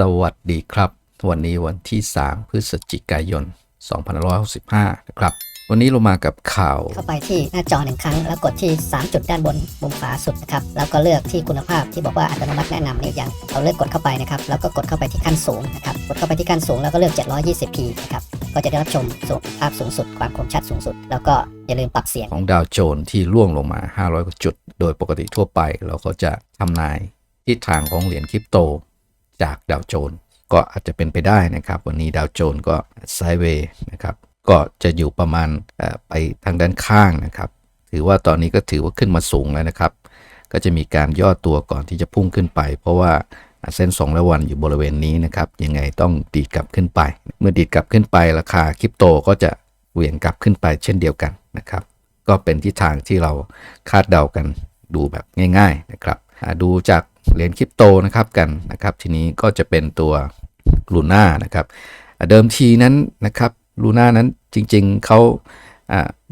สวัสดีครับ วันนี้วันที่ 3 พฤศจิกายน 2565 นะครับ วันนี้เรามากับข่าว เข้าไปที่หน้าจอหนึ่งครั้ง แล้วกดที่ 3 จุดด้านบนมุมขวาสุดนะครับ แล้วก็เลือกที่คุณภาพที่บอกว่าอัตโนมัติแนะนำนี่ยังเราเลือกกดเข้าไปนะครับ แล้วก็กดเข้าไปที่ขั้นสูงนะครับ กดเข้าไปที่ขั้นสูงแล้วก็เลือก 720p นะครับ ก็จะได้รับชมสูงภาพสูงสุด ความคมชัดสูงสุด แล้วก็อย่าลืมปรับเสียง ของดาวโจนส์ที่ร่วงลงมา 500กว่าจุด โดยปกติทั่วไป เราก็จะทำนายทิศทางของเหรียญคริปโต จากดาวโจนส์ก็อาจจะเป็นไปได้นะครับ วันนี้ดาวโจนส์ก็ไซด์เวย์นะครับก็จะอยู่ประมาณไปทางด้านข้างนะครับ ถือว่าตอนนี้ก็ถือว่าขึ้นมาสูงแล้วนะครับ ก็จะมีการย่อตัวก่อนที่จะพุ่งขึ้นไป เพราะว่าเส้น2และวันอยู่บริเวณนี้นะครับ ยังไงต้องดีดกลับขึ้นไป เมื่อดีดกลับขึ้นไปราคาคริปโตก็จะเหวี่ยงกลับขึ้นไปเช่นเดียวกันนะครับ ก็เป็นทิศทางที่เราคาดเดากันดูแบบง่าย ๆนะครับ ดูจาก เหรียญคริปโตนะครับกันนะครับทีนี้ก็จะเป็นตัวลูน่านะครับเดิมทีนั้นนะครับลูน่านั้นจริงๆเขา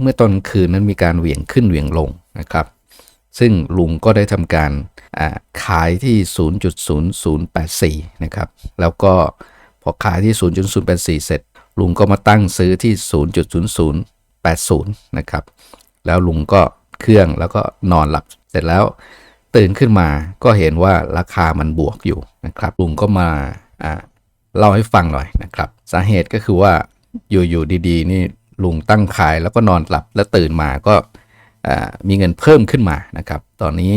เมื่อตอนคืนนั้นมีการเหวี่ยงขึ้นเหวี่ยงลงนะครับ ซึ่งลุงก็ได้ทำการขายที่ 0.0084 นะครับ แล้วก็พอขายที่ 0.084 เสร็จ ลุงก็มาตั้งซื้อที่ 0.0080 นะครับ แล้วลุงก็เครื่องแล้วก็นอนหลับเสร็จแล้ว ตื่นขึ้นมาก็เห็นว่าราคามันบวกอยู่นะครับลุงก็มาเล่าให้ฟังหน่อยนะครับ สาเหตุก็คือว่าอยู่ๆดีๆ นี่ลุงตั้งขายแล้วก็นอนหลับแล้วตื่นมาก็มีเงินเพิ่มขึ้นมานะครับ ตอนนี้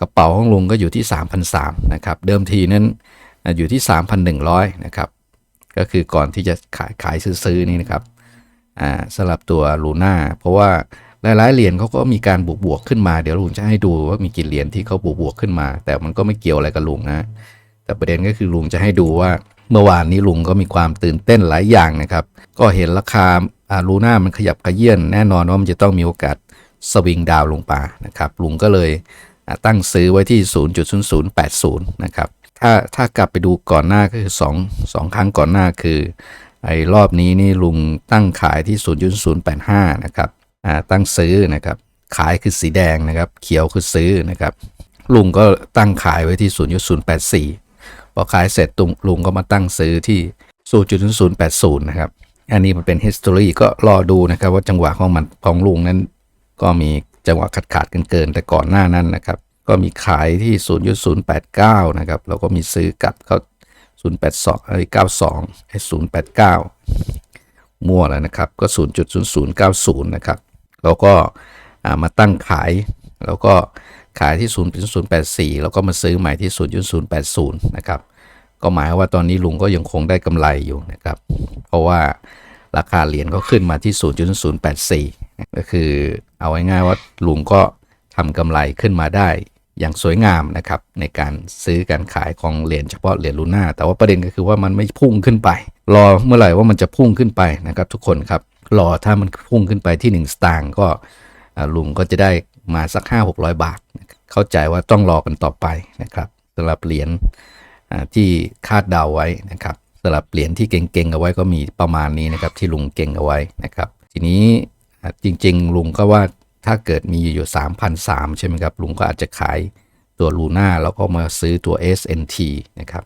กระเป๋าของลุงก็อยู่ที่3,300นะครับ เดิมทีนั้นออยู่ที่ 3,100นะครับ ก็คือก่อนที่จะขายขายซื้อๆนี่นะครับสำหรับตัวลูน่าเพราะว่า หลายๆเหรียญเขาก็มีการบวกบวกขึ้นมาเดี๋ยวลุงจะให้ดูว่ามีกี่เหรียญที่เขาบวกบวกขึ้นมา แต่มันก็ไม่เกี่ยวอะไรกับลุงนะแต่ประเด็นก็คือลุงจะให้ดูว่าเมื่อวานนี้ลุงก็มีความตื่นเต้นหลายอย่างนะครับ ก็เห็นราคาอาลูน่ามันขยับขยื่นแน่นอนว่ามันจะต้องมีโอกาสสวิงดาวลงมานะครับลุงก็เลยตั้งซื้อไว้ที่ 0.0080 นะครับ ถ้าถ้ากลับไปดูก่อนหน้าก็คือ2 2 ครั้งก่อนหน้าคือไอ้รอบนี้นี่ลุงตั้งขายที่ 0.085 นะครับ ตั้งซื้อนะครับ ขายคือสีแดงนะครับ เขียวคือซื้อนะครับ ลุงก็ตั้งขายไว้ที่ 0.084 พอขายเสร็จตุงลุงก็มาตั้งซื้อที่0.0080 นะครับ อันนี้มันเป็น history ก็รอดูนะครับว่าจังหวะของมันของลุงนั้น ก็มีจังหวะขาดขาดกันเกินแต่ก่อนหน้านั้นนะครับ ก็มีขายที่ 0.089 นะครับแล้วก็มีซื้อกลับเขา082ไอ้92ไอ้089 มั่วแล้วนะครับ ก็ 0.0090 นะครับ แล้วก็มาตั้งขาย แล้วก็ขายที่ 0.084 แล้วก็มาซื้อใหม่ที่ 0.080 นะครับ ก็หมายว่าตอนนี้ลุงก็ยังคงได้กำไรอยู่นะครับ เพราะว่าราคาเหรียญก็ขึ้นมาที่ 0.084 ก็คือเอาง่ายๆว่าลุงก็ทำกำไรขึ้นมาได้อย่างสวยงามนะครับในการซื้อการขายของเหรียญเฉพาะเหรียญลูน่าแต่ว่าประเด็นก็คือว่ามันไม่พุ่งขึ้นไป รอเมื่อไหร่ว่ามันจะพุ่งขึ้นไปนะครับทุกคนครับ รอถ้ามันพุ่งขึ้นไปที่1สตางค์ก็ลุงก็จะได้มาสัก 5 600 บาท เข้าใจว่าต้องรอกันต่อไปนะครับสำหรับเหรียญที่คาดเดาไว้นะครับสำหรับเหรียญที่เก่งๆเอาไว้ก็มีประมาณนี้นะครับที่ลุงเก่งเอาไว้นะครับ ทีนี้จริงๆ ลุงก็ว่าถ้าเกิดมีอยู่3,003ใช่ไหมครับ ลุงก็อาจจะขายตัวลูน่าแล้วก็มาซื้อตัว SNT นะครับ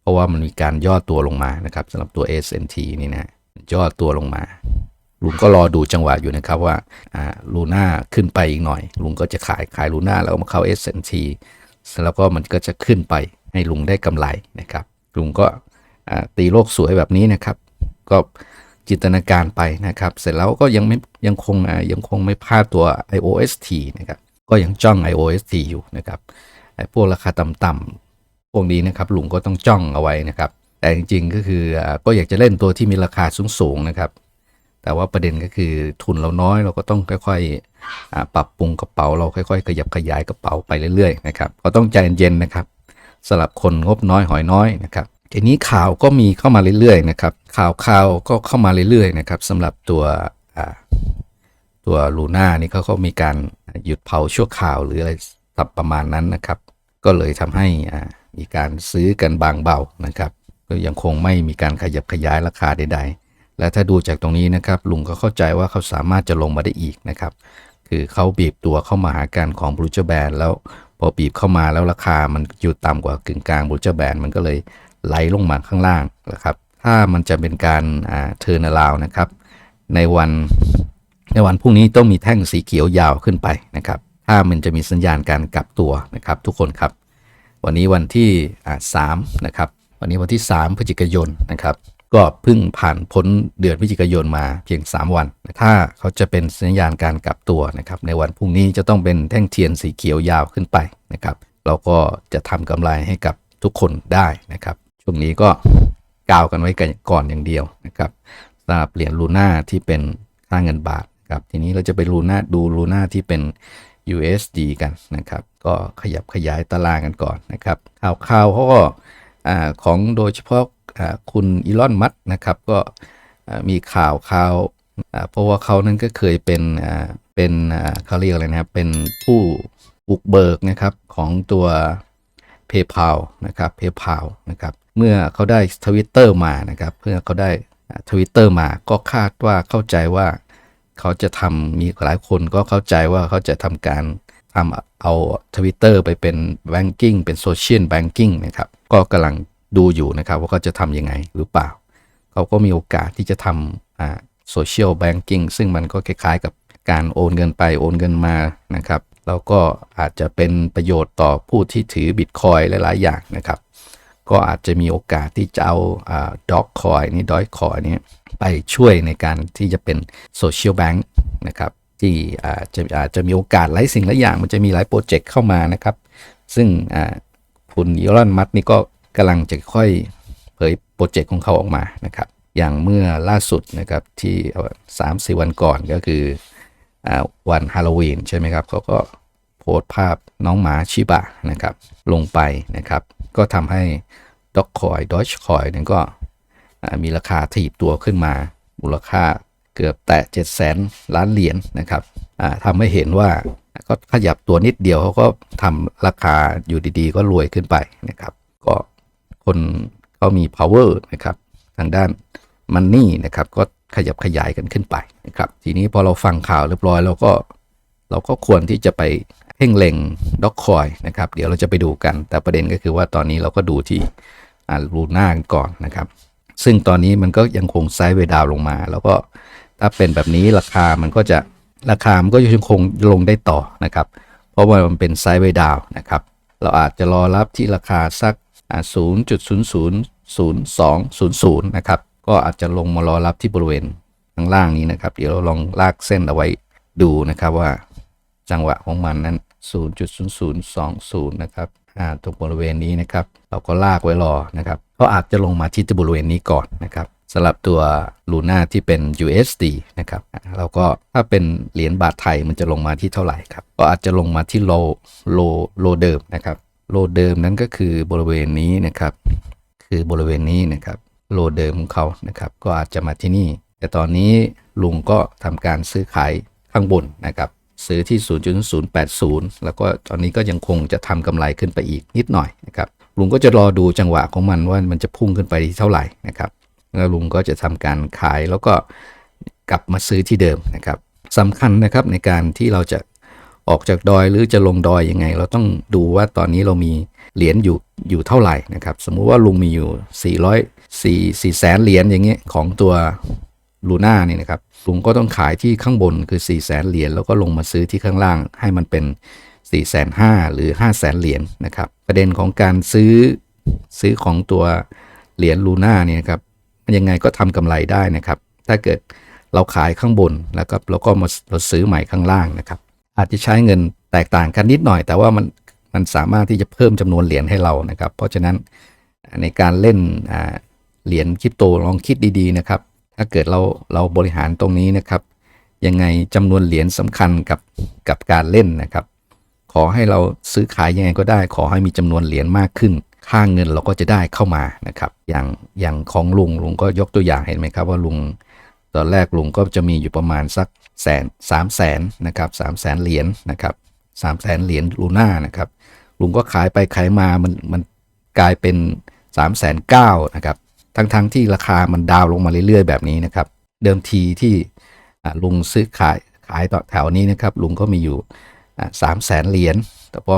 เพราะว่ามันมีการย่อตัวลงมานะครับสำหรับตัว SNT นี่นะย่อตัวลงมา ลุงก็รอดูจังหวะอยู่นะครับว่าอ่าลูน่าขึ้นไปอีกหน่อย ลุงก็จะขายขายลูน่าแล้วก็มาเข้า SNT แล้วก็มันก็จะขึ้นไปให้ลุงได้กำไรนะครับ ลุงก็ตีโลกสวยแบบนี้นะครับ ก็จินตนาการไปนะครับ เสร็จแล้วก็ยังไม่ยังคงยังคงไม่พลาดตัว IOST นะครับก็ยังจ้อง IOST อยู่นะครับไอ้พวกราคาต่ำๆพวกนี้นะครับลุงก็ต้องจ้องเอาไว้นะครับ แต่จริงๆก็คือก็อยากจะเล่นตัวที่มีราคาสูงๆนะครับ แต่ว่าประเด็นก็คือทุนเราน้อยเราก็ต้องค่อยๆปรับปรุงกระเป๋าเราค่อยๆ ขยับขยายกระเป๋าไปเรื่อยๆนะครับก็ต้องใจเย็นๆนะครับสำหรับคนงบน้อยหอยน้อยนะครับทีนี้ข่าวก็มีเข้ามาเรื่อยๆนะครับข่าวข่าวก็เข้ามาเรื่อยๆนะครับสำหรับตัวตัวลูน่านี่เขาก็มีการหยุดเผาชั่วข่าวหรืออะไรตับประมาณนั้นนะครับ ก็เลยทำให้มีการซื้อกันบางเบานะครับ ก็ยังคงไม่มีการขยับขยายราคาใด ๆ และถ้าดูจากตรงนี้นะครับลุงก็เข้าใจว่าเขาสามารถจะลงมาได้อีกนะครับ คือเขาบีบตัวเข้ามาหากันของบรูเจอร์แบนแล้วพอบีบเข้ามาแล้วราคามันอยู่ต่ำกว่ากึ่งกลางบรูเจอร์แบนมันก็เลยไหลลงมาข้างล่างนะครับ ถ้ามันจะเป็นการเทิร์นอราวนะครับ ในวันในวันพรุ่งนี้ต้องมีแท่งสีเขียวยาวขึ้นไปนะครับ ถ้ามันจะมีสัญญาณการกลับตัวนะครับ ทุกคนครับ วันนี้วันที่สามนะครับ วันนี้วันที่ 3 พฤศจิกายนนะครับ ก็เพิ่งผ่านพ้นเดือนพฤศจิกายนมาเพียง 3 วัน ถ้าเขาจะเป็นสัญญาณการกลับตัวนะครับในวันพรุ่งนี้จะต้องเป็นแท่งเทียนสีเขียวยาวขึ้นไปนะครับเราก็จะทำกำไรให้กับทุกคนได้นะครับ ช่วงนี้ก็กาวกันไว้ก่อนอย่างเดียวนะครับสำหรับเหรียญลูน่าที่เป็นค่าเงินบาทครับทีนี้เราจะไปลูน่าดูลูน่าที่เป็น USD กันนะครับ ก็ขยับขยายตารางกันก่อนนะครับข่าวข่าวเขาก็ของโดยเฉพาะ คุณอีลอนมัสก์นะครับก็มีข่าวข่าวเพราะว่าเขานั้นก็เคยเป็นเป็นเขาเรียกอะไรนะครับ เป็นผู้บุกเบิกนะครับของตัว PayPal นะครับ PayPal นะครับ เมื่อเขาได้ทวิตเตอร์มานะครับ เพื่อเขาได้ทวิตเตอร์มาก็คาดว่าเข้าใจว่าเขาจะทำมีหลายคนก็เข้าใจว่าเขาจะทำการทำเอาทวิตเตอร์ไปเป็นแบงกิ้งเป็นโซเชียลแบงกิ้งนะครับ ก็กำลัง ดูอยู่นะครับว่าเขาจะทำยังไงหรือเปล่า เขาก็มีโอกาสที่จะทำโซเชียลแบงกิ้งซึ่งมันก็คล้ายๆกับการโอนเงินไปโอนเงินมานะครับแล้วก็อาจจะเป็นประโยชน์ต่อผู้ที่ถือบิตคอยหลาย ๆ อย่างนะครับ ก็อาจจะมีโอกาสที่จะเอาด็อกคอยนี่ดอยคอยนี้ไปช่วยในการที่จะเป็นโซเชียลแบงค์นะครับที่อาจจะอาจจะมีโอกาสหลายสิ่งหลายอย่าง มันจะมีหลายโปรเจกต์เข้ามานะครับ ซึ่งอ่าคุณอีลอนมัสนี่ก็ กำลังจะค่อยเผยโปรเจกต์ของเขาออกมานะครับ อย่างเมื่อล่าสุดนะครับที่สามสี่วันก่อนก็คืออวันฮาโลวีนใช่ไหมครับเขาก็โพสต์ภาพน้องหมาชิบะนะครับลงไปนะครับ ก็ทำให้ด็อกคอยดอชคอยนั้นก็มีราคาถีบตัวขึ้นมา มูลค่าเกือบแตะ7 0 0 0 0 0 ล้านเหรียญนะครับทำให้เห็นว่าก็ขยับตัวนิดเดียวเขาก็ทำราคาอยู่ดีๆ ก็รวยขึ้นไปนะครับ คนเขามี power นะครับทางด้านมันนี่นะครับก็ขยับขยายกันขึ้นไปนะครับทีนี้พอเราฟังข่าวเรียบร้อยเราก็เราก็ควรที่จะไปเพ่งเล็งด็อกคอยนะครับเดี๋ยวเราจะไปดูกัน แต่ประเด็นก็คือว่าตอนนี้เราก็ดูที่ลูน่ากันก่อนนะครับ ซึ่งตอนนี้มันก็ยังคงไซด์เวดาวน์ลงมา แล้วก็ถ้าเป็นแบบนี้ราคามันก็จะราคามันก็ยังคงลงได้ต่อนะครับ เพราะว่ามันเป็นไซด์เวดาวนะครับ เราอาจจะรอรับที่ราคาสัก 0.000200 นะครับ ก็อาจจะลงมารอรับที่บริเวณข้างล่างนี้นะครับ เดี๋ยวเราลองลากเส้นเอาไว้ดูนะครับว่าจังหวะของมันนั้น 0.0020 นะครับอ่าตรงบริเวณนี้นะครับ เราก็ลากไว้รอนะครับก็อาจจะลงมาที่บริเวณนี้ก่อนนะครับสำหรับตัวลูน่าที่เป็น USD นะครับเราก็ถ้าเป็นเหรียญบาทไทยมันจะลงมาที่เท่าไหร่ครับ ก็อาจจะลงมาที่โลโลโลเดิมนะครับ โลเดิมนั้นก็คือบริเวณนี้นะครับ คือบริเวณนี้นะครับ โลเดิมของเขานะครับ ก็อาจจะมาที่นี่ แต่ตอนนี้ลุงก็ทำการซื้อขายข้างบนนะครับ ซื้อที่ 0.080 แล้วก็ตอนนี้ก็ยังคงจะทำกำไรขึ้นไปอีกนิดหน่อยนะครับลุงก็จะรอดูจังหวะของมันว่ามันจะพุ่งขึ้นไปที่เท่าไหร่นะครับแล้วลุงก็จะทำการขายแล้วก็กลับมาซื้อที่เดิมนะครับสำคัญนะครับในการที่เราจะ ออกจากดอยหรือจะลงดอยยังไง เราต้องดูว่าตอนนี้เรามีเหรียญอยู่อยู่เท่าไหร่นะครับ สมมุติว่าลุงมีอยู่ 400 4 4แสนเหรียญอย่างเงี้ยของตัวลูน่านี่นะครับลุงก็ต้องขายที่ข้างบนคือ4 0 0แสนเหรียญแล้วก็ลงมาซื้อที่ข้างล่างให้มันเป็น 4 5 0 0 0หรือ 5 0 0แสนเหรียญนะครับ ประเด็นของการซื้อซื้อของตัวเหรียญลูน่าเนี่ยนะครับมันยังไงก็ทำกำไรได้นะครับ ถ้าเกิดเราขายข้างบนแล้วก็เราก็มาเราซื้อใหม่ข้างล่างนะครับ อาจจะใช้เงินแตกต่างกันนิดหน่อย แต่ว่ามันมันสามารถที่จะเพิ่มจำนวนเหรียญให้เรานะครับ เพราะฉะนั้นในการเล่นเหรียญคริปโตลองคิดดีๆนะครับ ถ้าเกิดเราเราบริหารตรงนี้นะครับ ยังไงจำนวนเหรียญสำคัญกับกับการเล่นนะครับ ขอให้เราซื้อขายยังไงก็ได้ ขอให้มีจำนวนเหรียญมากขึ้น ค่าเงินเราก็จะได้เข้ามานะครับ อย่างอย่างของลุงลุงก็ยกตัวอย่างเห็นไหมครับว่าลุงตอนแรกลุงก็จะมีอยู่ประมาณสัก แสนสามแสนนะครับสามแสนเหรียญนะครับสามแสนเหรียญลูน่านะครับลุงก็ขายไปขายมามันมันกลายเป็น3ามแสนเก้านะครับทั้งทั้งที่ราคามันดาวลงมาเรื่อยๆแบบนี้นะครับ เดิมทีที่ลุงซื้อขายขายต่อแถวนี้นะครับ ลุงก็มีอยู่สามแสนเหรียญแต่พอ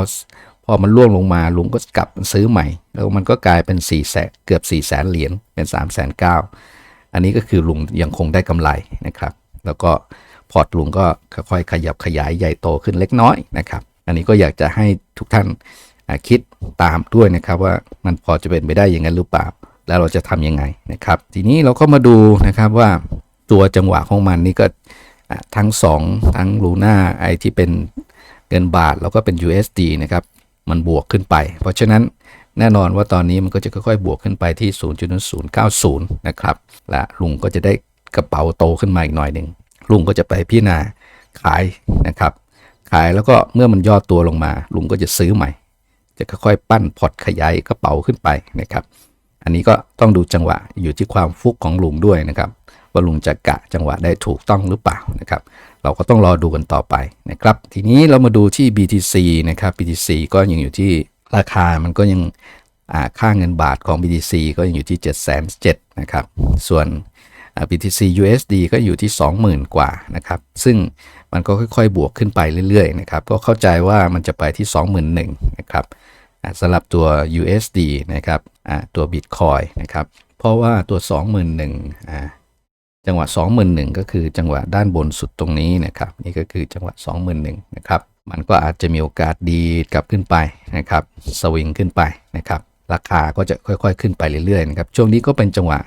พอมันล่วงลงมาลุงก็กลับซื้อใหม่ แล้วมันก็กลายเป็น4ี่แสนเกือบ4ี่แสนเหรียญเป็น3ามแสนเก้าอันนี้ก็คือลุงยังคงได้กำไรนะครับ แล้วก็ พอร์ตลุงก็ค่อยๆขยับขยายใหญ่โตขึ้นเล็กน้อยนะครับ อันนี้ก็อยากจะให้ทุกท่านคิดตามด้วยนะครับว่ามันพอจะเป็นไปได้อย่างนั้นหรือเปล่า แล้วเราจะทำยังไงนะครับ ทีนี้เราก็มาดูนะครับว่าตัวจังหวะของมันนี่ก็ทั้ง 2 ทั้งลูน่าไอที่เป็นเงินบาทแล้วก็เป็น USD นะครับมันบวกขึ้นไป เพราะฉะนั้นแน่นอนว่าตอนนี้มันก็จะค่อยๆ บวกขึ้นไปที่ 0.090 นะครับ และลุงก็จะได้กระเป๋าโตขึ้นมาอีกหน่อยหนึ่ง ลุงก็จะไปพิจารณาขายนะครับ ขายแล้วก็เมื่อมันย่อตัวลงมา ลุงก็จะซื้อใหม่ จะค่อยๆปั้นพอร์ตขยายกระเป๋าขึ้นไปนะครับ อันนี้ก็ต้องดูจังหวะอยู่ที่ความฟุกของลุงด้วยนะครับ ว่าลุงจะกะจังหวะได้ถูกต้องหรือเปล่านะครับ เราก็ต้องรอดูกันต่อไปนะครับ ทีนี้เรามาดูที่ BTC นะครับ BTC ก็ยังอยู่ที่ราคามันก็ยังอ่าค่าเงินบาทของ BTC ก็ยังอยู่ที่ 7 7 0 0 0นะครับ ส่วน BTC USD ก็อยู่ที่ 20,000 กว่านะครับ ซึ่งมันก็ค่อยๆ บวกขึ้นไปเรื่อยๆ นะครับ ก็เข้าใจว่ามันจะไปที่ 21,000นะครับสำหรับตัว USD นะครับตัว Bitcoin นะครับ เพราะว่าตัว 21,000อ่าจังหวะ 21,000 ก็คือจังหวะด้านบนสุดตรงนี้นะครับ นี่ก็คือจังหวะ 21,000 นะครับ มันก็อาจจะมีโอกาสดีกลับขึ้นไปนะครับ สวิงขึ้นไปนะครับ ราคาก็จะค่อยๆ ขึ้นไปเรื่อยๆ นะครับ ช่วงนี้ก็เป็นจังหวะ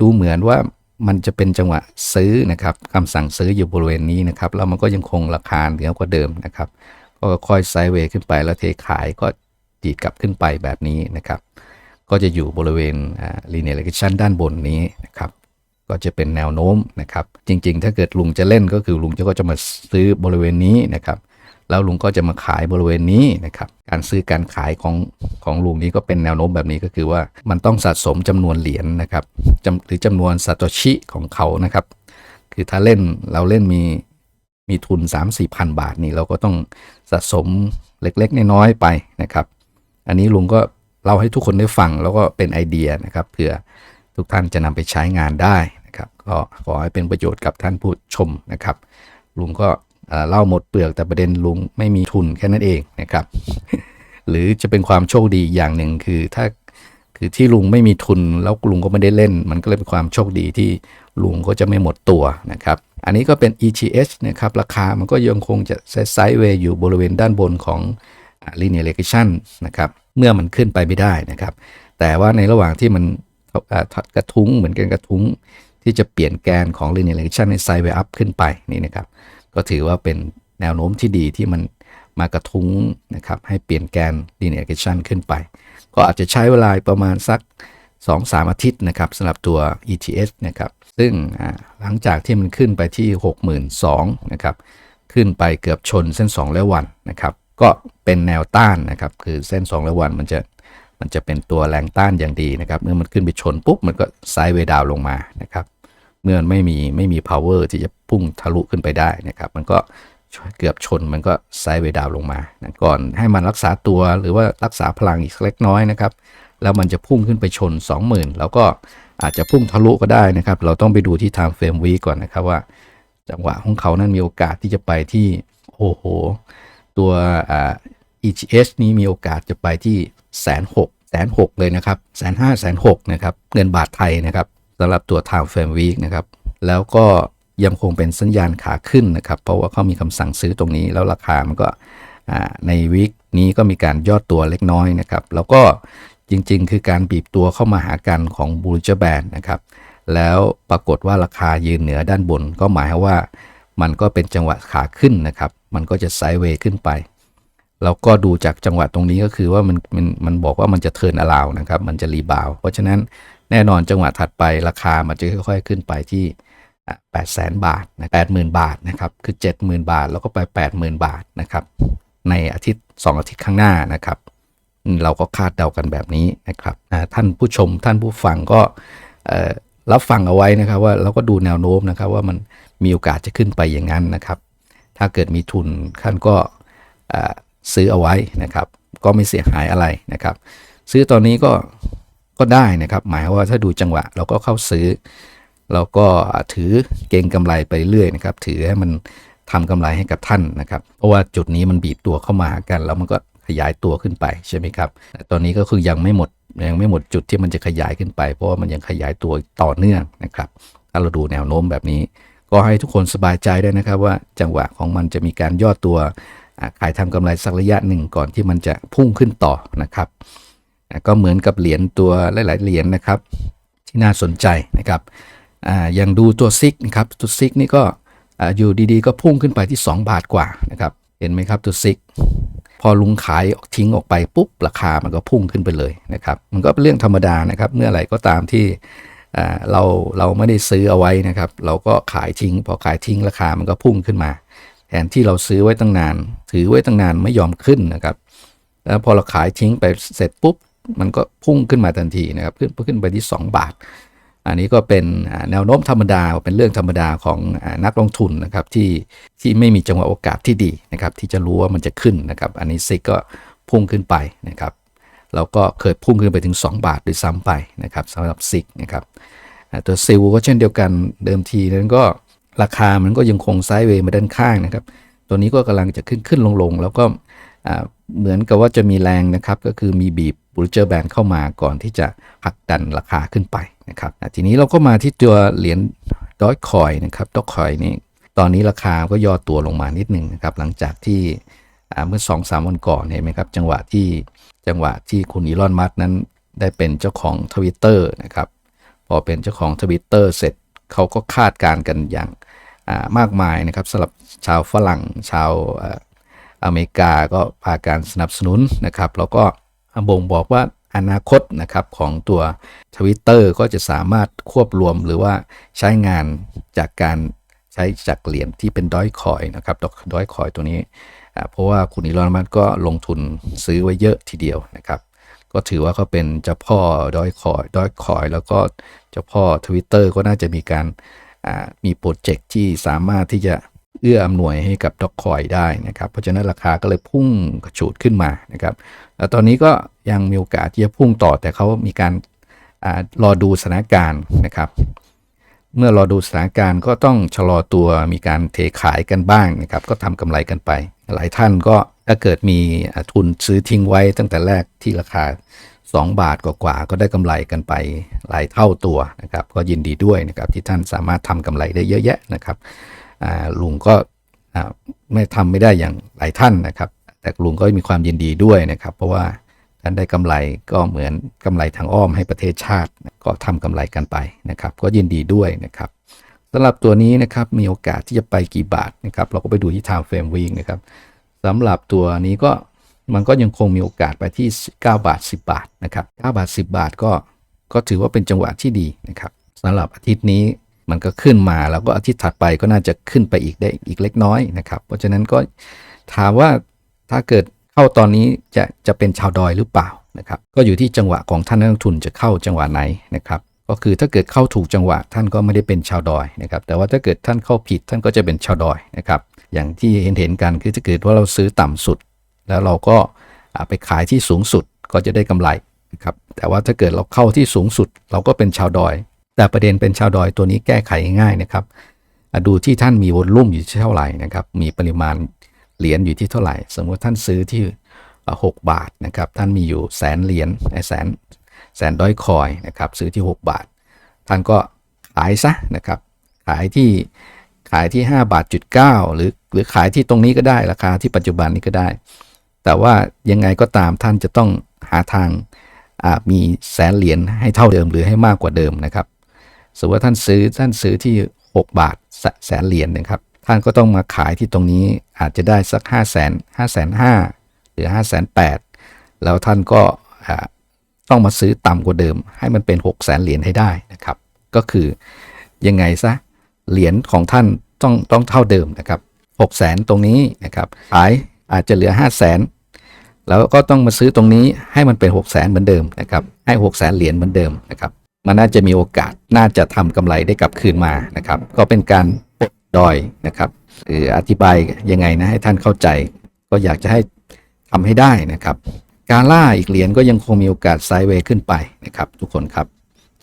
ดูเหมือนว่า มันจะเป็นจังหวะซื้อนะครับคำสั่งซื้ออยู่บริเวณนี้นะครับแล้วมันก็ยังคงราคาเหนือกว่าเดิมนะครับ ก็ค่อยไซด์เวย์ขึ้นไปแล้วเทขายก็ดีดกลับขึ้นไปแบบนี้นะครับ ก็จะอยู่บริเวณอ่า linear regression ด้านบนนี้นะครับก็จะเป็นแนวโน้มนะครับ จริงๆ ถ้าเกิดลุงจะเล่นก็คือลุงจะก็จะมาซื้อบริเวณนี้นะครับ แล้วลุงก็จะมาขายบริเวณนี้นะครับการซื้อการขายของของลุงนี้ก็เป็นแนวโน้มแบบนี้ก็คือว่ามันต้องสะสมจำนวนเหรียญนะครับหรือจำนวนซาโตชิของเขานะครับ คือถ้าเล่นเราเล่นมีมีทุน 3 4 0 0 0บาทนี่เราก็ต้องสะสมเล็กๆน้อยๆไปนะครับ อันนี้ลุงก็เล่าให้ทุกคนได้ฟังแล้วก็เป็นไอเดียนะครับเผื่อทุกท่านจะนำไปใช้งานได้นะครับ ก็ขอให้เป็นประโยชน์กับท่านผู้ชมนะครับ ลุงก็ เล่าหมดเปลือกแต่ประเด็นลุงไม่มีทุนแค่นั้นเองนะครับ หรือจะเป็นความโชคดีอย่างหนึ่งคือถ้าคือที่ลุงไม่มีทุนแล้วลุงก็ไม่ได้เล่น มันก็เลยเป็นความโชคดีที่ลุงก็จะไม่หมดตัวนะครับ อันนี้ก็เป็น ETH นะครับราคามันก็ยังคงจะไซด์เวย์อยู่บริเวณด้านบนของ linear regression นะครับเมื่อมันขึ้นไปไม่ได้นะครับ แต่ว่าในระหว่างที่มันกระทุ้งเหมือนกันกระทุ้งที่จะเปลี่ยนแกนของ linear regression ในไซด์เวย์อัพขึ้นไปนี่นะครับ ก็ถือว่าเป็นแนวโน้มที่ดีที่มันมากระทุ้งนะครับให้เปลี่ยนแกน linear regression ขึ้นไป ก็อาจจะใช้เวลาประมาณสัก 2-3 อาทิตย์นะครับสำหรับตัว ETH นะครับซึ่งหลังจากที่มันขึ้นไปที่ 62,000นะครับขึ้นไปเกือบชนเส้น 2 และวันนะครับก็เป็นแนวต้านนะครับคือเส้น 2 และวันมันจะมันจะเป็นตัวแรงต้านอย่างดีนะครับเมื่อมันขึ้นไปชนปุ๊บมันก็ไซด์เวดาวลงมานะครับ เมื่อไม่มีไม่มี power ที่จะพุ่งทะลุขึ้นไปได้นะครับ มันก็เกือบชนมันก็ไซด์เวดาวลงมานะก่อนให้มันรักษาตัวหรือว่ารักษาพลังอีกเล็กน้อยนะครับ แล้วมันจะพุ่งขึ้นไปชน 20,000 แล้วก็อาจจะพุ่งทะลุก็ได้นะครับ เราต้องไปดูที่ time frame week ก่อนนะครับว่า จังหวะของเขานั้นมีโอกาสที่จะไปที่โอ้โห ตัวอ่า EGH นี้มีโอกาสจะไปที่แสนหกแสนหกเลยนะครับแสนห้าแสนหกนะครับ เงินบาทไทยนะครับ สำหรับตัว time frame week นะครับ แล้วก็ยังคงเป็นสัญญาณขาขึ้นนะครับ เพราะว่าเขามีคำสั่งซื้อตรงนี้ แล้วราคามันก็ในวีคนี้ก็มีการย่อตัวเล็กน้อยนะครับ แล้วก็จริงๆ คือการบีบตัวเข้ามาหากันของบูล g แบนนะครับ แล้วปรากฏว่าราคายืนเหนือด้านบน ก็หมายความว่ามันก็เป็นจังหวะขาขึ้นนะครับ มันก็จะไซด์เวย์ขึ้นไป แล้วก็ดูจากจังหวะตรงนี้ก็คือว่ามันมันมันบอกว่ามันจะเทิร์นอลาวนะครับ มันจะรีบาว เพราะฉะนั้น แน่นอนจังหวะถัดไปราคามันจะค่อยๆขึ้นไปที่แปดแสนบาทนะแปดหมบาทนะครับคือเจ็ดหมื่นบาทแล้วก็ไปแปดหมื่นบาทนะครับในอาทิตย์สองอาทิตย์ข้างหน้านะครับ เราก็คาดเดากันแบบนี้นะครับท่านผู้ชมท่านผู้ฟังก็รับฟังเอาไว้นะครับว่าเราก็ดูแนวโน้มนะครับว่ามันมีโอกาสจะขึ้นไปอย่างนั้นนะครับ ถ้าเกิดมีทุนท่านก็ซื้อเอาไว้นะครับ ก็ไม่เสียหายอะไรนะครับ ซื้อตอนนี้ก็ ก็ได้นะครับ หมายว่าถ้าดูจังหวะเราก็เข้าซื้อ เราก็ถือเก่งกำไรไปเรื่อยนะครับ ถือให้มันทำกำไรให้กับท่านนะครับ เพราะว่าจุดนี้มันบีบตัวเข้ามาหากัน แล้วมันก็ขยายตัวขึ้นไปใช่ไหมครับ ตอนนี้ก็คือยังไม่หมดยังไม่หมดจุดที่มันจะขยายขึ้นไป เพราะว่ามันยังขยายตัวต่อเนื่องนะครับ ถ้าเราดูแนวโน้มแบบนี้ ก็ให้ทุกคนสบายใจได้นะครับ ว่าจังหวะของมันจะมีการย่อตัวขายทำกำไรสักระยะหนึ่งก่อนที่มันจะพุ่งขึ้นต่อนะครับ ก็เหมือนกับเหรียญตัวหลาย ๆ เหรียญนะครับ ที่น่าสนใจนะครับอย่างดูตัวซิกนะครับตัวซิกนี่ก็ออยู่ดีๆ ก็พุ่งขึ้นไปที่ 2 บาทกว่านะครับเห็นไหมครับตัวซิกพอลุงขายทิ้งออกไปปุ๊บราคามันก็พุ่งขึ้นไปเลยนะครับ มันก็เป็นเรื่องธรรมดานะครับ เมื่อไหร่ก็ตามที่เราเราไม่ได้ซื้อเอาไว้นะครับ เราก็ขายทิ้ง พอขายทิ้งราคามันก็พุ่งขึ้นมาแทนที่เราซื้อไว้ตั้งนาน ถือไว้ตั้งนานไม่ยอมขึ้นนะครับ แล้วพอเราขายทิ้งไปเสร็จปุ๊บ มันก็พุ่งขึ้นมาทันทีนะครับขึ้นขึ้นไปที่ 2 บาท อันนี้ก็เป็นแนวโน้มธรรมดาเป็นเรื่องธรรมดาของนักลงทุนนะครับที่ที่ไม่มีจังหวะโอกาสที่ดีนะครับที่จะรู้ว่ามันจะขึ้นนะครับอันนี้ซิกก็พุ่งขึ้นไปนะครับแล้วก็เคยพุ่งขึ้นไปถึง 2 บาทด้วยซ้ำไปนะครับสำหรับซิกนะครับตัวซิลก็เช่นเดียวกันเดิมทีนั้นก็ราคามันก็ยังคงไซด์เวย์มาด้านข้างนะครับ ตัวนี้ก็กำลังจะขึ้นขึ้นลงลงแล้วก็เหมือนกับว่าจะมีแรงนะครับ ก็คือมีบีบ บูเจอร์แบนเข้ามาก่อนที่จะผลักดันราคาขึ้นไปนะครับทีนี้เราก็มาที่ตัวเหรียญดอยคอยนะครับดอยคอยนี่ตอนนี้ราคาก็ย่อตัวลงมานิดหนึ่งนะครับหลังจากที่เมื่อ2อสวันก่อนเห็นไหมครับจังหวะที่จังหวะที่คุณอีลอนมัสนั้นได้เป็นเจ้าของทวิตเตอร์นะครับพอเป็นเจ้าของทวิตเตอร์เสร็จเขาก็คาดการณ์กันอย่างมากมายนะครับสำหรับชาวฝรั่งชาวอเมริกาก็พาการสนับสนุนนะครับ แล้วก็ บ่งบอกว่าอนาคตนะครับของตัวทวิตเตอร์ก็จะสามารถควบรวมหรือว่าใช้งานจากการใช้จากเหรียญที่เป็นดอยคอยนะครับดอยคอยตัวนี้ เพราะว่าคุณอีลอนมัสก็ลงทุนซื้อไว้เยอะทีเดียวนะครับ ก็ถือว่าเขาเป็นเจ้าพ่อดอยคอยดอยคอยแล้วก็เจ้าพ่อ Twitter ก็น่าจะมีการมีโปรเจกต์ที่สามารถที่จะ เอื้ออำนวยให้กับด็อกคอยได้นะครับ เพราะฉะนั้นราคาก็เลยพุ่งกระฉูดขึ้นมานะครับแล้วตอนนี้ก็ยังมีโอกาสที่จะพุ่งต่อแต่เขามีการอรอดูสถานการณ์นะครับ เมื่อรอดูสถานการณ์ก็ต้องชะลอตัวมีการเทขายกันบ้างนะครับ ก็ทำกำไรกันไป หลายท่านก็ถ้าเกิดมีทุนซื้อทิ้งไว้ตั้งแต่แรกที่ราคา 2 บาทกว่าๆก็ได้กำไรกันไปหลายเท่าตัวนะครับ ก็ยินดีด้วยนะครับที่ท่านสามารถทำกำไรได้เยอะแยะนะครับ ลุงก็ไม่ทำไม่ได้อย่างหลายท่านนะครับ แต่ลุงก็มีความยินดีด้วยนะครับ เพราะว่าท่านได้กำไรก็เหมือนกำไรทางอ้อมให้ประเทศชาติ ก็ทำกำไรกันไปนะครับ ก็ยินดีด้วยนะครับสำหรับตัวนี้นะครับมีโอกาสที่จะไปกี่บาทนะครับ เราก็ไปดูที่ time frame week นะครับสำหรับตัวนี้ก็มันก็ยังคงมีโอกาสไปที่ 9 บาท 10 บาทนะครับ9บาท 10 บาทก็ก็ถือว่าเป็นจังหวะที่ดีนะครับสำหรับอาทิตย์นี้ มันก็ขึ้นมาแล้วก็อาทิตย์ถัดไปก็น่าจะขึ้นไปอีกได้อีกเล็กน้อยนะครับ เพราะฉะนั้นก็ถามว่าถ้าเกิดเข้าตอนนี้จะจะเป็นชาวดอยหรือเปล่านะครับ ก็อยู่ที่จังหวะของท่านนักลงทุนจะเข้าจังหวะไหนนะครับก็คือถ้าเกิดเข้าถูกจังหวะท่านก็ไม่ได้เป็นชาวดอยนะครับแต่ว่าถ้าเกิดท่านเข้าผิดท่านก็จะเป็นชาวดอยนะครับอย่างที่เห็นเห็นกันคือถ้าเกิดว่าเราซื้อต่ำสุด แล้วเราก็ไปขายที่สูงสุดก็จะได้กำไรนะครับแต่ว่าถ้าเกิดเราเข้าที่สูงสุด เราก็เป็นชาวดอย แต่ประเด็นเป็นชาวดอยตัวนี้แก้ไขง่ายนะครับ ดูที่ท่านมีวอลลุ่มอยู่ที่เท่าไหร่นะครับ มีปริมาณเหรียญอยู่ที่เท่าไหร่ สมมติท่านซื้อที่ 6 บาทนะครับ ท่านมีอยู่แสนเหรียญแสนแสนดอยคอยนะครับ ซื้อที่ 6 บาท ท่านก็ขายซะนะครับ ขายที่ขายที่ 5 บาทจุด9หรือหรือขายที่ตรงนี้ก็ได้ราคาที่ปัจจุบันนี้ก็ได้ แต่ว่ายังไงก็ตามท่านจะต้องหาทางมีแสนเหรียญให้เท่าเดิมหรือให้มากกว่าเดิมนะครับ สมมติว่าท่านซื้อท่านซื้อที่ 6 บาทแสนเหรียญนะครับท่านก็ต้องมาขายที่ตรงนี้อาจจะได้สัก 5 0 0 0 0 0 5 5 0 0 0หรือ 5 8 0 0 0แล้วท่านก็ต้องมาซื้อต่ำกว่าเดิม ให้มันเป็น 6 0 0 0 0เหรียญให้ได้นะครับ ก็คือยังไงซะเหรียญของท่านต้องต้องเท่าเดิมนะครับ6 0 0 0 0 0ตรงนี้นะครับขายอาจจะเหลือ 5 0 0 0 0 0แล้วก็ต้องมาซื้อตรงนี้ให้มันเป็น 6 0 0 0 0 0เหมือนเดิมนะครับให้ 6 0 0 0 0 0เหรียญเหมือนเดิมนะครับ มันน่าจะมีโอกาสน่าจะทำกำไรได้กลับคืนมานะครับ ก็เป็นการปลดดอยนะครับหรืออธิบายยังไงนะให้ท่านเข้าใจ ก็อยากจะให้ทำให้ได้นะครับ การล่าอีกเหรียญก็ยังคงมีโอกาสไซด์เวย์ขึ้นไปนะครับ ทุกคนครับ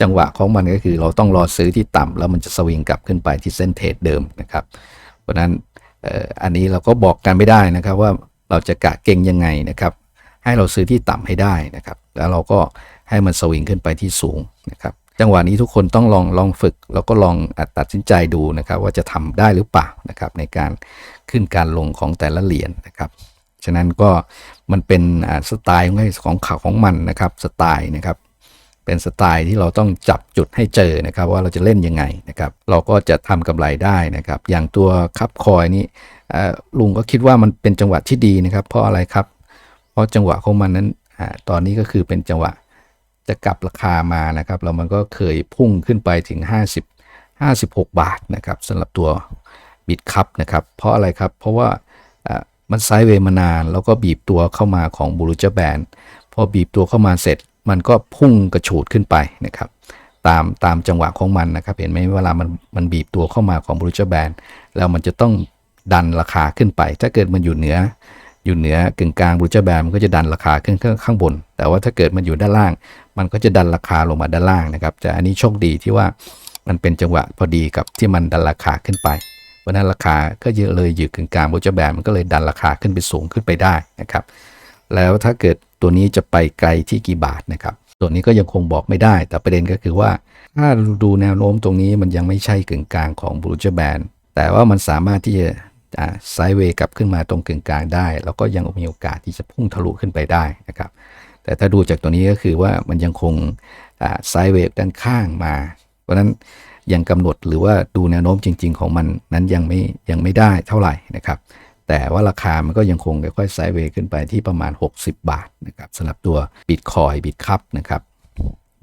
จังหวะของมันก็คือเราต้องรอซื้อที่ต่ำแล้วมันจะสวิงกลับขึ้นไปที่เส้นเทรดเดิมนะครับ เพราะฉะนั้นอันนี้เราก็บอกกันไม่ได้นะครับว่าเราจะกะเก่งยังไงนะครับ ให้เราซื้อที่ต่ำให้ได้นะครับ แล้วเราก็ ให้มันสวิงขึ้นไปที่สูงนะครับจังหวะนี้ทุกคนต้องลองลองฝึก แล้วก็ลองอตัดสินใจดูนะครับว่าจะทำได้หรือเปล่านะครับในการขึ้นการลงของแต่ละเหรียญนะครับ ฉะนั้นก็มันเป็นสไตล์ของของเขาของมันนะครับสไตล์นะครับเป็นสไตล์ที่เราต้องจับจุดให้เจอนะครับว่าเราจะเล่นยังไงนะครับเราก็จะทำกำไรได้นะครับอย่างตัวคับคอยนี้อ่อลุงก็คิดว่ามันเป็นจังหวะที่ดีนะครับเพราะอะไรครับ เพราะจังหวะของมันนั้นอตอนนี้ก็คือเป็นจังหวะ จะกลับราคามานะครับแล้วมันก็เคยพุ่งขึ้นไปถึง 50 56 บาทนะครับสำหรับตัวบิตคัพนะครับเพราะอะไรครับเพราะว่ามันไซด์เวย์มานาน แล้วก็บีบตัวเข้ามาของบูรุจแบนพอบีบตัวเข้ามาเสร็จ มันก็พุ่งกระฉูดขึ้นไปนะครับตามตามจังหวะของมันนะครับเห็นไหมเวลามันมันบีบตัวเข้ามาของบรูจแบนแล้วมันจะต้องดันราคาขึ้นไป ถ้าเกิดมันอยู่เหนือ อยู่เหนือกึ่งกลางบรูจแบนมันก็จะดันราคาขึ้นข้างบน แต่ว่าถ้าเกิดมันอยู่ด้านล่าง มันก็จะดันราคาลงมาด้านล่างนะครับ แต่อันนี้โชคดีที่ว่ามันเป็นจังหวะพอดีกับที่มันดันราคาขึ้นไปเพราะนั้นราคาก็เยอะเลยอยู่กึ่งกลางบรูจแบนมันก็เลยดันราคาขึ้นไปสูงขึ้นไปได้นะครับ แล้วถ้าเกิดตัวนี้จะไปไกลที่กี่บาทนะครับส่วนี้ก็ยังคงบอกไม่ได้ แต่ประเด็นก็คือว่า ถ้าดูแนวโน้มตรงนี้มันยังไม่ใช่กึ่งกลางของบรูจแบนแต่ว่ามันสามารถที่จะไซด์เวย์กลับขึ้นมาตรงกึ่งกลางได้ แล้วก็ยังมีโอกาสที่จะพุ่งทะลุขึ้นไปได้นะครับ แต่ถ้าดูจากตัวนี้ก็คือว่ามันยังคงไซด์เวย์ด้านข้างมา เพราะฉะนั้นยังกำหนดหรือว่าดูแนวโน้มจริง ๆ ของมันนั้นยังไม่ยังไม่ได้เท่าไหร่นะครับแต่ว่าราคามันก็ยังคงค่อยๆไซด์เวย์ขึ้นไปที่ประมาณ 60 บาทนะครับสำหรับตัวบิตคอยบิตคัพนะครับ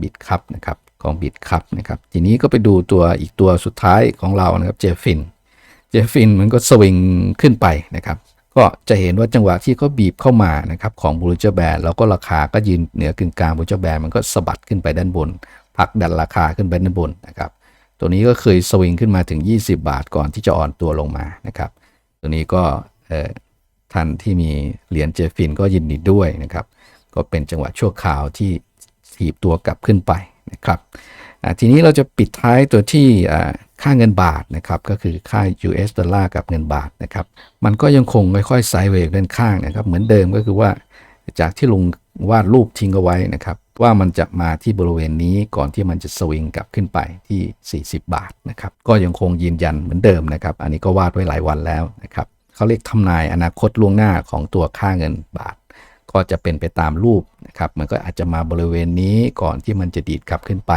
บิตคัพนะครับของบิตคัพนะครับทีนี้ก็ไปดูตัวอีกตัวสุดท้ายของเรานะครับเจฟินเจฟินมันก็สวิงขึ้นไปนะครับ ก็จะเห็นว่าจังหวะที่เขาบีบเข้ามานะครับของบูร j แบนแล้วก็ราคาก็ยืนเหนือกึ่งกลางบูร j แบนมันก็สะบัดขึ้นไปด้านบนผลักดันราคาขึ้นไปด้านบนนะครับตัวนี้ก็เคยสวิงขึ้นมาถึง 20 บาทก่อนที่จะอ่อนตัวลงมานะครับ ตัวนี้ก็เออท่านที่มีเหรียญเจฟินก็ยินดีด้วยนะครับ ก็เป็นจังหวะชั่วคราวที่ถีบตัวกลับขึ้นไปนะครับ ทีนี้เราจะปิดท้ายตัวที่ค่าเงินบาทนะครับก็คือค่า US ดอลลาร์กับเงินบาทนะครับมันก็ยังคงค่อยๆไซด์เวย์ด้านข้างนะครับเหมือนเดิมก็คือว่าจากที่ลุงวาดรูปทิ้งเอาไว้นะครับว่ามันจะมาที่บริเวณนี้ก่อนที่มันจะสวิงกลับขึ้นไปที่ 40 บาทนะครับก็ยังคงยืนยันเหมือนเดิมนะครับอันนี้ก็วาดไว้หลายวันแล้วนะครับเขาเรียกทำนายอนาคตล่วงหน้าของตัวค่าเงินบาท ก็จะเป็นไปตามรูปนะครับมันก็อาจจะมาบริเวณนี้ก่อนที่มันจะดีดกลับขึ้นไป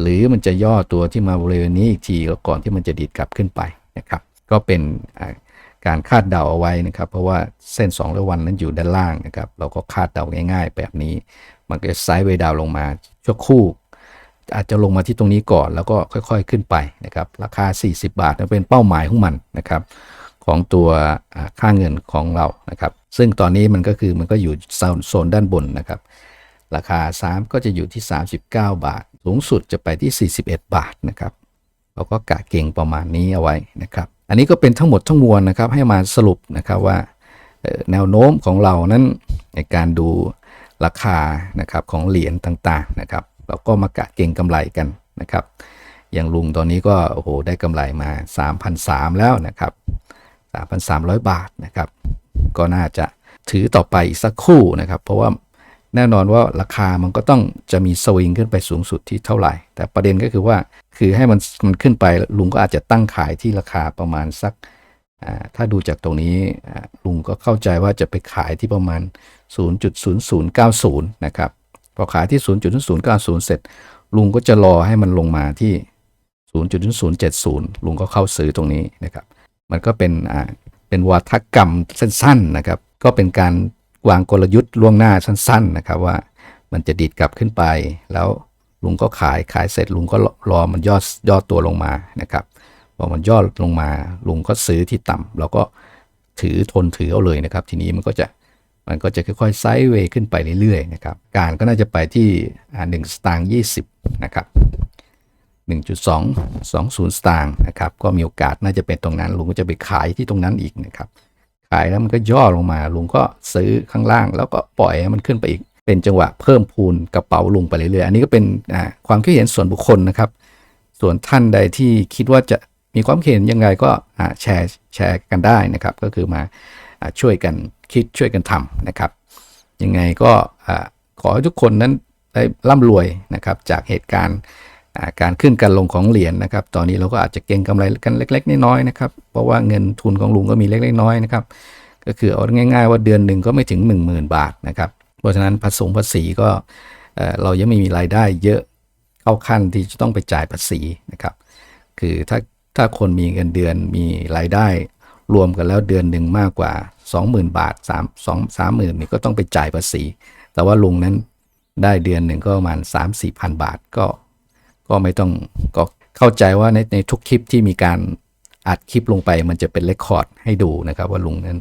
หรือมันจะย่อตัวที่มาบริเวณนี้อีกทีก่อนที่มันจะดีดกลับขึ้นไปนะครับ ก็เป็นการคาดเดาเอาไว้นะครับ เพราะว่าเส้น2ร้อยวันนั้นอยู่ด้านล่างนะครับ เราก็คาดเดาง่าย ๆ แบบนี้ มันก็จะไซด์เวดาวลงมาชั่วคู่ อาจจะลงมาที่ตรงนี้ก่อนแล้วก็ค่อยๆขึ้นไปนะครับ ราคา 40 บาทนั้นเป็นเป้าหมายของมันนะครับ ของตัวอ่าค่าเงินของเรานะครับ ซึ่งตอนนี้มันก็คือมันก็อยู่โซนโซนด้านบนนะครับ ราคา 3 ก็จะอยู่ที่ 39 บาท สูงสุดจะไปที่ 41 บาทนะครับเราก็กะเก่งประมาณนี้เอาไว้นะครับ อันนี้ก็เป็นทั้งหมดทั้งมวลนะครับ ให้มาสรุปนะครับว่าแนวโน้มของเรานั้นในการดูราคานะครับของเหรียญต่างๆนะครับ เราก็มากะเก่งกำไรกันนะครับ อย่างลุงตอนนี้ก็โอ้โหได้กำไรมา 3,300 แล้วนะครับ 3,300 บาทนะครับ ก็น่าจะถือต่อไปอีกสักคู่นะครับ เพราะว่า แน่นอนว่าราคามันก็ต้องจะมีสวิงขึ้นไปสูงสุดที่เท่าไหร่ แต่ประเด็นก็คือว่าคือให้มันมันขึ้นไปลุงก็อาจจะตั้งขายที่ราคาประมาณสักถ้าดูจากตรงนี้ลุงก็เข้าใจว่าจะไปขายที่ประมาณ 0.0090 นะครับ พอขายที่ 0.0090 เสร็จ ลุงก็จะรอให้มันลงมาที่ 0.070 ลุงก็เข้าซื้อตรงนี้นะครับ มันก็เป็นเป็นวาทกรรมสั้นๆนะครับ ก็เป็นการ วางกลยุทธ์ล่วงหน้าสั้นๆนะครับว่ามันจะดีดกลับขึ้นไป แล้วลุงก็ขายขายเสร็จลุงก็รอมันย่อย่อตัวลงมานะครับพอมันย่อลงมาลุงก็ซื้อที่ต่ำแล้วก็ถือทนถือเอาเลยนะครับ ทีนี้มันก็จะมันก็จะค่อยๆไซด์เวย์ขึ้นไปเรื่อยๆนะครับการก็น่าจะไปที่อ่าหนึ่งสตางค์ยี่สิบนะครับ1.220 สตางค์นะครับก็มีโอกาสน่าจะเป็นตรงนั้นลุงก็จะไปขายที่ตรงนั้นอีกนะครับายแล้วมันก็ย่อลงมา ลุงก็ซื้อข้างล่าง แล้วก็ปล่อยให้มันขึ้นไปอีก เป็นจังหวะเพิ่มพูนกระเป๋าลุงไปเรื่อยๆ อันนี้ก็เป็นความคิดเห็นส่วนบุคคลนะครับ ส่วนท่านใดที่คิดว่าจะมีความเห็นยังไงก็แชร์แชร์กันได้นะครับ ก็คือมาช่วยกันคิดช่วยกันทำนะครับ ยังไงก็ขอให้ทุกคนนั้นได้ร่ำรวยนะครับจากเหตุการณ์ การขึ้นการลงของเหรียญนะครับ ตอนนี้เราก็อาจจะเก็งกำไรกันเล็ก ๆ น้อยๆนะครับ เพราะว่าเงินทุนของลุงก็มีเล็กๆน้อยๆนะครับ ก็คือเอาง่าย ๆ ว่าเดือนหนึ่งก็ไม่ถึง 10,000 บาทนะครับ เพราะฉะนั้นภาษีภาษีก็เรายังไม่มีรายได้เยอะเข้าขั้นที่จะต้องไปจ่ายภาษีนะครับ คือถ้าถ้าคนมีเงินเดือนมีรายได้รวมกันแล้วเดือนหนึ่งมากกว่า 20,000 บาท3 2 3 0,000นี่ก็ต้องไปจ่ายภาษี แต่ว่าลุงนั้นได้เดือนหนึ่งก็ประมาณ3 4พันบาทก็ ก็ไม่ต้องก็เข้าใจว่าในในทุกคลิปที่มีการอัดคลิปลงไป มันจะเป็นเรคคอร์ดให้ดูนะครับว่าลุงนั้น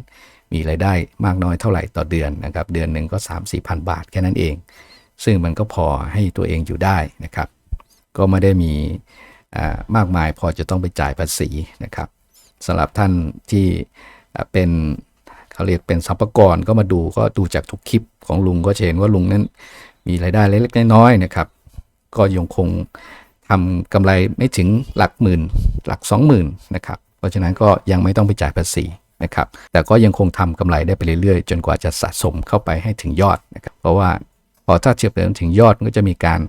มีรายได้มากน้อยเท่าไหร่ต่อเดือนนะครับ เดือนหนึ่งก็ 3 4พันบาทแค่นั้นเอง ซึ่งมันก็พอให้ตัวเองอยู่ได้นะครับ ก็ไม่ได้มีอ่ามากมายพอจะต้องไปจ่ายภาษีนะครับสำหรับท่านที่เป็นเขาเรียกเป็นสัมภากรก็มาดูก็ดูจากทุกคลิปของลุงก็เห็นว่าลุงนั้นมีรายได้เล็กๆน้อยๆนะครับ ก็ยังคงทำกำไรไม่ถึงหลักหมื่น หลัก 20,000นะครับ เพราะฉะนั้นก็ยังไม่ต้องไปจ่ายภาษีนะครับ แต่ก็ยังคงทำกำไรได้ไปเรื่อยๆ จนกว่าจะสะสมเข้าไปให้ถึงยอดนะครับ เพราะว่าพอถ้าเทียบเดิมถึงยอดก็จะมีการ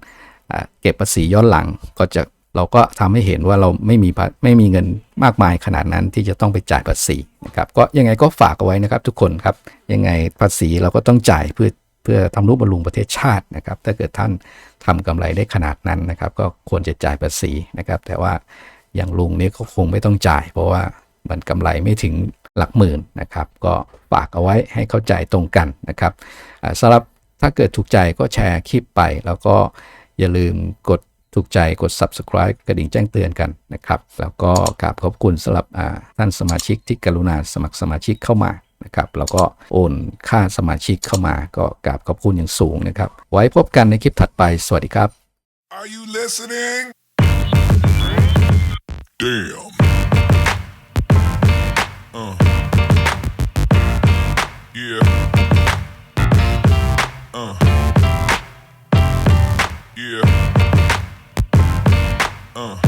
เก็บภาษีย้อนหลัง ก็จะเราก็ทำให้เห็นว่าเราไม่มีไม่มีเงินมากมายขนาดนั้นที่จะต้องไปจ่ายภาษีนะครับก็ยังไงก็ฝากเอาไว้นะครับทุกคนครับยังไงภาษีเราก็ต้องจ่ายเพื่อเพื่อทำนุบำรุงประเทศชาตินะครับ ถ้าเกิดท่าน ทำกำไรได้ขนาดนั้นนะครับ ก็ควรจะจ่ายภาษีนะครับ แต่ว่าอย่างลุงนี่ก็คงไม่ต้องจ่าย เพราะว่ามันกำไรไม่ถึงหลักหมื่นนะครับ ก็ฝากเอาไว้ให้เข้าใจตรงกันนะครับสำหรับถ้าเกิดถูกใจก็แชร์คลิปไป แล้วก็อย่าลืมกดถูกใจกด subscribe กระดิ่งแจ้งเตือนกันนะครับ แล้วก็กราบขอบคุณสำหรับท่านสมาชิกที่กรุณาสมัครสมาชิกเข้ามา นะครับแล้วก็โอนค่าสมาชิกเข้ามาก็กราบขอบคุณอย่างสูงนะครับ ไว้พบกันในคลิปถัดไป สวัสดีครับ Are you listening? Damn. Uh. Yeah. Uh. Yeah. Uh.